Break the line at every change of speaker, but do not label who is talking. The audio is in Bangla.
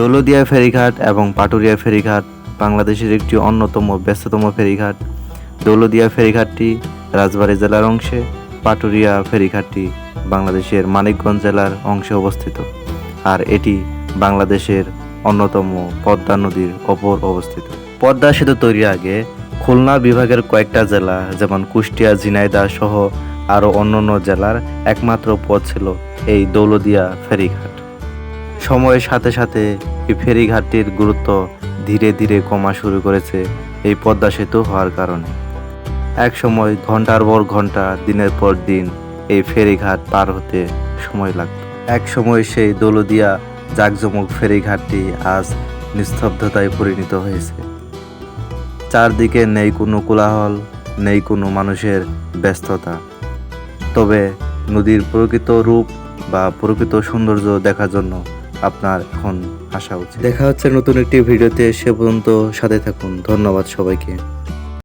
দৌলদিয়া ফেরিঘাট এবং পাটুরিয়া ফেরিঘাট বাংলাদেশের একটি অন্যতম ব্যস্ততম ফেরিঘাট। দৌলদিয়া ফেরিঘাটটি রাজবাড়ী জেলার অংশে, পাটুরিয়া ফেরিঘাটটি বাংলাদেশের মানিকগঞ্জ জেলার অংশে অবস্থিত। আর এটি বাংলাদেশের অন্যতম পদ্মা নদীর ওপর অবস্থিত। পদ্মা সেতু তৈরির আগে খুলনা বিভাগের কয়েকটা জেলা, যেমন কুষ্টিয়া, ঝিনাইদহ সহ আরও অন্যান্য জেলার একমাত্র পথ ছিল এই দৌলদিয়া ফেরিঘাট। সময়ের সাথে সাথে এই ফেরিঘাটটির গুরুত্ব ধীরে ধীরে কমা শুরু করেছে এই পদ্মা সেতু হওয়ার কারণে। এক সময় ঘণ্টার পর ঘণ্টা দিনের পর দিন এই ফেরিঘাট পার হতে সময় লাগত। এক সময় সেই দৌলদিয়া জাকজমক ফেরিঘাটটি আজ নিস্তব্ধতায় পরিণত হয়েছে। চারদিকে নেই কোনো কোলাহল, নেই কোনো মানুষের ব্যস্ততা। তবে নদীর প্রকৃত রূপ বা প্রকৃত সৌন্দর্য দেখার জন্য আপনার এখন আসা উচিত। দেখা হচ্ছে নতুন একটি ভিডিওতে, সে পর্যন্ত সাথে থাকুন। ধন্যবাদ সবাইকে।